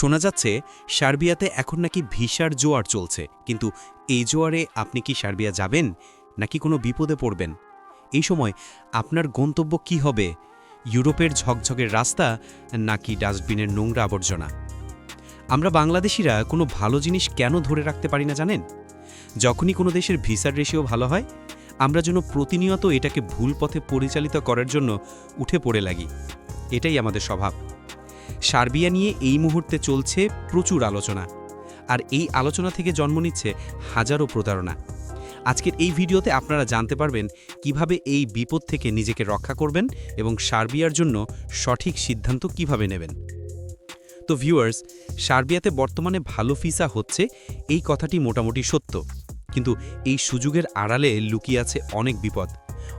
শোনা যাচ্ছে, সার্বিয়াতে এখন নাকি ভিসার জোয়ার চলছে। কিন্তু এই জোয়ারে আপনি কি সার্বিয়া যাবেন, নাকি কোনো বিপদে পড়বেন? এই সময় আপনার গন্তব্য কি হবে? ইউরোপের ঝকঝকের রাস্তা, নাকি ডাস্টবিনের নোংরা আবর্জনা? আমরা বাংলাদেশিরা কোনো ভালো জিনিস কেন ধরে রাখতে পারি না জানেন? যখনই কোনো দেশের ভিসার রেশিও ভালো হয়, আমরা যেন প্রতিনিয়ত এটাকে ভুল পথে পরিচালিত করার জন্য উঠে পড়ে লাগি। এটাই আমাদের স্বভাব। সার্বিয়া নিয়ে এই মুহূর্তে চলছে প্রচুর আলোচনা। আর এই আলোচনা থেকে জন্ম নিচ্ছে হাজারো প্রতারণা। আজকের এই ভিডিওতে আপনারা জানতে পারবেন কীভাবে এই বিপদ থেকে নিজেকে রক্ষা করবেন এবং সার্বিয়ার জন্য সঠিক সিদ্ধান্ত কীভাবে নেবেন। তো ভিউয়ার্স, সার্বিয়াতে বর্তমানে ভালো ফিসা হচ্ছে এই কথাটি মোটামুটি সত্য। কিন্তু এই সুযোগের আড়ালে লুকিয়ে আছে অনেক বিপদ।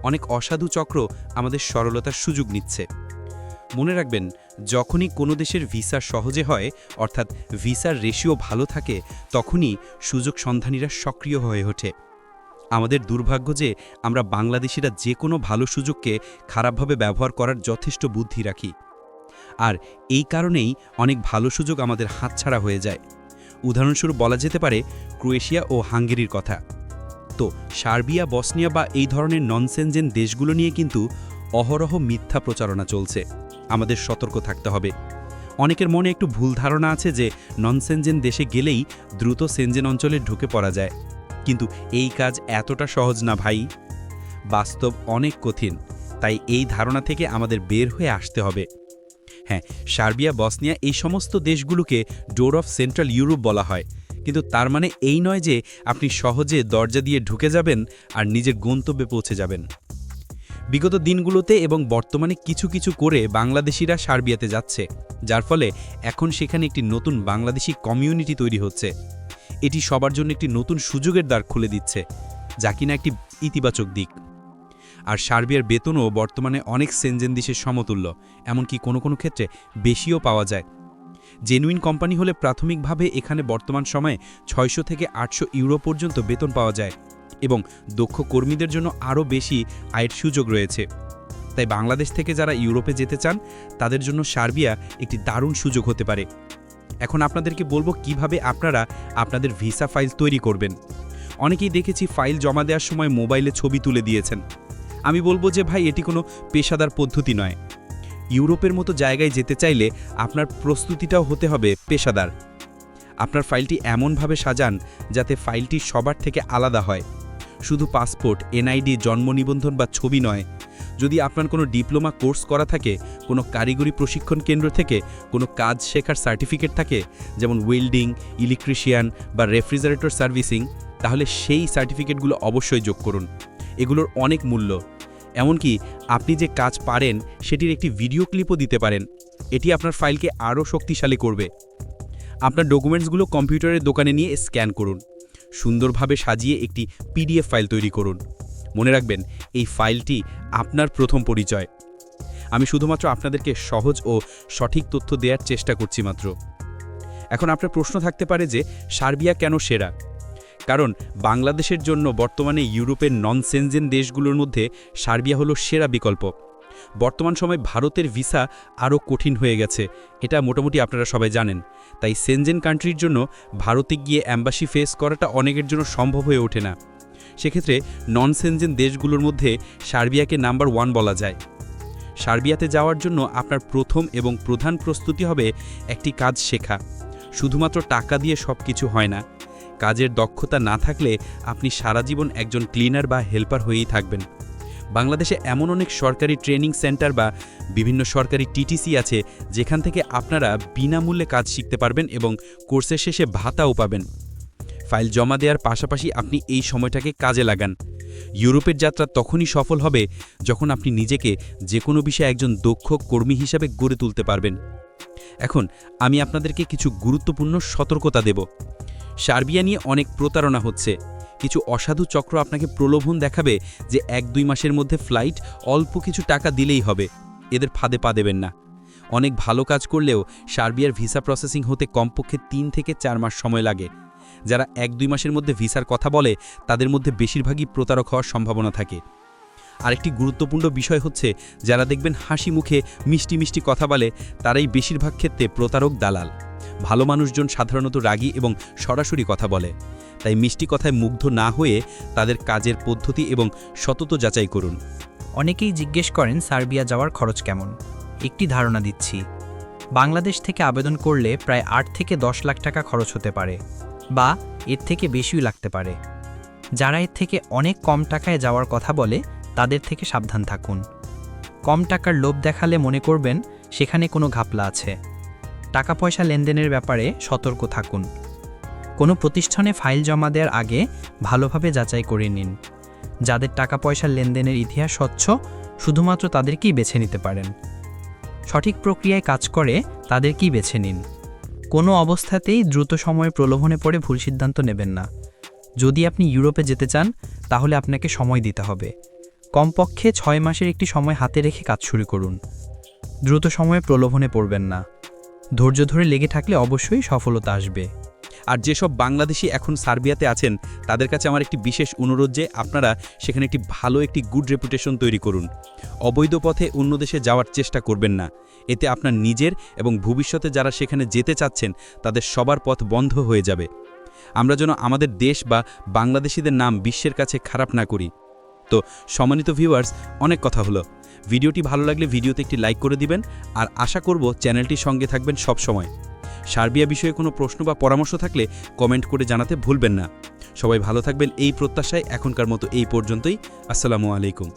অনেক অসাধু চক্র আমাদের সরলতার সুযোগ নিচ্ছে। মনে রাখবেন যখনই কোনো দেশের ভিসা সহজে হয়, অর্থাৎ ভিসার রেশিও ভালো থাকে, তখনই সুযোগ সন্ধানীরা সক্রিয় হয়ে ওঠে। আমাদের দুর্ভাগ্য যে আমরা বাংলাদেশিরা যে কোনো ভালো সুযোগকে খারাপভাবে ব্যবহার করার যথেষ্ট বুদ্ধি রাখি। আর এই কারণেই অনেক ভালো সুযোগ আমাদের হাতছাড়া হয়ে যায়। উদাহরণস্বরূপ বলা যেতে পারে ক্রোয়েশিয়া ও হাঙ্গেরির কথা। তো সার্বিয়া, বসনিয়া বা এই ধরনের ননসেনজেন দেশগুলো নিয়ে কিন্তু অহরহ মিথ্যা প্রচারণা চলছে। আমাদের সতর্ক থাকতে হবে। অনেকের মনে একটু ভুল ধারণা আছে যে, ননসেনজেন দেশে গেলেই দ্রুত সেনজেন অঞ্চলে ঢুকে পড়া যায়। কিন্তু এই কাজ এতটা সহজ না ভাই। বাস্তব অনেক কঠিন, তাই এই ধারণা থেকে আমাদের বের হয়ে আসতে হবে। হ্যাঁ সার্বিয়া, বসনিয়া এই সমস্ত দেশগুলোকে ডোর অফ সেন্ট্রাল ইউরোপ বলা হয়। কিন্তু তার মানে এই নয় যে, আপনি সহজে দরজা দিয়ে ঢুকে যাবেন আর নিজের গন্তব্যে পৌঁছে যাবেন। বিগত দিনগুলোতে এবং বর্তমানে কিছু কিছু করে বাংলাদেশিরা সার্বিয়াতে যাচ্ছে, যার ফলে এখন সেখানে একটি নতুন বাংলাদেশি কমিউনিটি তৈরি হচ্ছে। এটি সবার জন্য একটি নতুন সুযোগের দ্বার খুলে দিচ্ছে, যা কিনা একটি ইতিবাচক দিক। আর সার্বিয়ার বেতনও বর্তমানে অনেক সেনজেন দেশের সমতুল্য, এমনকি কোনো কোনো ক্ষেত্রে বেশিও পাওয়া যায়। জেনুইন কোম্পানি হলে প্রাথমিকভাবে এখানে বর্তমান সময়ে ছয়শো থেকে আটশো ইউরো পর্যন্ত বেতন পাওয়া যায়। এবং দক্ষ কর্মীদের জন্য আরও বেশি আয়ের সুযোগ রয়েছে। তাই বাংলাদেশ থেকে যারা ইউরোপে যেতে চান, তাদের জন্য সার্বিয়া একটি দারুণ সুযোগ হতে পারে। এখন আপনাদেরকে বলব কীভাবে আপনারা আপনাদের ভিসা ফাইল তৈরি করবেন। অনেকেই দেখেছি ফাইল জমা দেওয়ার সময় মোবাইলে ছবি তুলে দিয়েছেন। আমি বলব যে ভাই, এটি কোনো পেশাদার পদ্ধতি নয়। ইউরোপের মতো জায়গায় যেতে চাইলে আপনার প্রস্তুতিটাও হতে হবে পেশাদার। আপনার ফাইলটি এমনভাবে সাজান যাতে ফাইলটি সবার থেকে আলাদা হয়। শুধু পাসপোর্ট এনআইডি জন্ম নিবন্ধন বা ছবি নয়। যদি আপনার কোনো ডিপ্লোমা কোর্স করা থাকে, কোনো কারিগরি প্রশিক্ষণ কেন্দ্র থেকে, কোনো কাজ শেখার সার্টিফিকেট থাকে, যেমন ওয়েল্ডিং ইলেকট্রিশিয়ান বা রেফ্রিজারেটর সার্ভিসিং তাহলে সেই সার্টিফিকেটগুলো অবশ্যই যোগ করুন। এগুলোর অনেক মূল্য। এমনকি আপনি যে কাজ পারেন, সেটির একটি ভিডিও ক্লিপও দিতে পারেন। এটি আপনার ফাইলকে আরও শক্তিশালী করবে। আপনার ডকুমেন্টসগুলো কম্পিউটারের দোকানে নিয়ে স্ক্যান করুন। সুন্দরভাবে সাজিয়ে একটি পিডিএফ ফাইল তৈরি করুন। মনে রাখবেন, এই ফাইলটি আপনার প্রথম পরিচয়। আমি শুধুমাত্র আপনাদেরকে সহজ ও সঠিক তথ্য দেওয়ার চেষ্টা করছি মাত্র। এখন আপনার প্রশ্ন থাকতে পারে যে, সার্বিয়া কেন সেরা? কারণ বাংলাদেশের জন্য বর্তমানে ইউরোপের নন সেনজেন দেশগুলোর মধ্যে সার্বিয়া হলো সেরা বিকল্প। বর্তমান সময় ভারতের ভিসা আরও কঠিন হয়ে গেছে, এটা মোটামুটি আপনারা সবাই জানেন। তাই সেনজেন কান্ট্রির জন্য ভারতে গিয়ে অ্যাম্বাসি ফেস করাটা অনেকের জন্য সম্ভব হয়ে ওঠে না। সেক্ষেত্রে নন সেনজেন দেশগুলোর মধ্যে সার্বিয়াকে নাম্বার ওয়ান বলা যায়। সার্বিয়াতে যাওয়ার জন্য আপনার প্রথম এবং প্রধান প্রস্তুতি হবে একটি কাজ শেখা। শুধুমাত্র টাকা দিয়ে সব কিছু হয় না। কাজের দক্ষতা না থাকলে আপনি সারা জীবন একজন ক্লিনার বা হেল্পার হয়েই থাকবেন। বাংলাদেশে এমন অনেক সরকারি ট্রেনিং সেন্টার বা বিভিন্ন সরকারি টিটিসি আছে যেখান থেকে আপনারা বিনামূল্যে কাজ শিখতে পারবেন এবং কোর্সের শেষে ভাতাও পাবেন। ফাইল জমা দেওয়ার পাশাপাশি আপনি এই সময়টাকে কাজে লাগান। ইউরোপের যাত্রা তখনই সফল হবে যখন আপনি নিজেকে যে কোনো বিষয়ে একজন দক্ষ কর্মী হিসাবে গড়ে তুলতে পারবেন। এখন আমি আপনাদেরকে কিছু গুরুত্বপূর্ণ সতর্কতা দেব। সার্বিয়া নিয়ে অনেক প্রতারণা হচ্ছে। কিছু অসাধু চক্র আপনাকে প্রলোভন দেখাবে যে এক দুই মাসের মধ্যে ফ্লাইট অল্প কিছু টাকা দিলেই হবে। এদের ফাঁদে পা দেবেন না। অনেক ভালো কাজ করলেও সার্বিয়ার ভিসা প্রসেসিং হতে কমপক্ষে তিন থেকে চার মাস সময় লাগে। যারা এক দুই মাসের মধ্যে ভিসার কথা বলে, তাদের মধ্যে বেশিরভাগই প্রতারক হওয়ার সম্ভাবনা থাকে। আরেকটি গুরুত্বপূর্ণ বিষয় হচ্ছে, যারা দেখবেন হাসি মুখে মিষ্টি মিষ্টি কথা বলে, তারাই বেশিরভাগ ক্ষেত্রে প্রতারক দালাল। ভালো মানুষজন সাধারণত রাগী এবং সরাসরি কথা বলে। তাই মিষ্টি কথায় মুগ্ধ না হয়ে তাদের কাজের পদ্ধতি এবং সতত যাচাই করুন। অনেকেই জিজ্ঞেস করেন, সার্বিয়া যাওয়ার খরচ কেমন? একটি ধারণা দিচ্ছি। বাংলাদেশ থেকে আবেদন করলে প্রায় আট থেকে দশ লাখ টাকা খরচ হতে পারে বা এর থেকে বেশিও লাগতে পারে। যারা এর থেকে অনেক কম টাকায় যাওয়ার কথা বলে, তাদের থেকে সাবধান থাকুন। কম টাকার লোভ দেখালে মনে করবেন, সেখানে কোনো ঘাপলা আছে। টাকা পয়সা লেনদেনের ব্যাপারে সতর্ক থাকুন। কোনো প্রতিষ্ঠানে ফাইল জমা দেওয়ার আগে ভালোভাবে যাচাই করে নিন। যাদের টাকা পয়সার লেনদেনের ইতিহাস স্বচ্ছ, শুধুমাত্র তাদেরকেই বেছে নিতে পারেন। সঠিক প্রক্রিয়ায় কাজ করে তাদেরকেই বেছে নিন। কোনো অবস্থাতেই দ্রুত সময়ে প্রলোভনে পড়ে ভুল সিদ্ধান্ত নেবেন না। যদি আপনি ইউরোপে যেতে চান, তাহলে আপনাকে সময় দিতে হবে। কমপক্ষে ছয় মাসের একটি সময় হাতে রেখে কাজ শুরু করুন। দ্রুত সময়ে প্রলোভনে পড়বেন না। ধৈর্য ধরে লেগে থাকলে অবশ্যই সফলতা আসবে। আর যেসব বাংলাদেশি এখন সার্বিয়াতে আছেন, তাদের কাছে আমার একটি বিশেষ অনুরোধ যে আপনারা সেখানে একটি ভালো একটি গুড রেপুটেশন তৈরি করুন। অবৈধ পথে অন্য দেশে যাওয়ার চেষ্টা করবেন না। এতে আপনার নিজের এবং ভবিষ্যতে যারা সেখানে যেতে চাচ্ছেন, তাদের সবার পথ বন্ধ হয়ে যাবে। আমরা যেন আমাদের দেশ বা বাংলাদেশিদের নাম বিশ্বের কাছে খারাপ না করি। তো সম্মানিত ভিউয়ার্স অনেক কথা হলো। ভিডিওটি ভালো লাগলে ভিডিওতে একটি লাইক করে দিবেন, আর আশা করব চ্যানেলটির সঙ্গে থাকবেন সব সময় সার্বিয়া বিষয়ে কোনো প্রশ্ন বা পরামর্শ থাকলে কমেন্ট করে জানাতে ভুলবেন না। সবাই ভালো থাকবেন এই প্রত্যাশায় এখনকার মতো এই পর্যন্তই। আসসালামু আলাইকুম।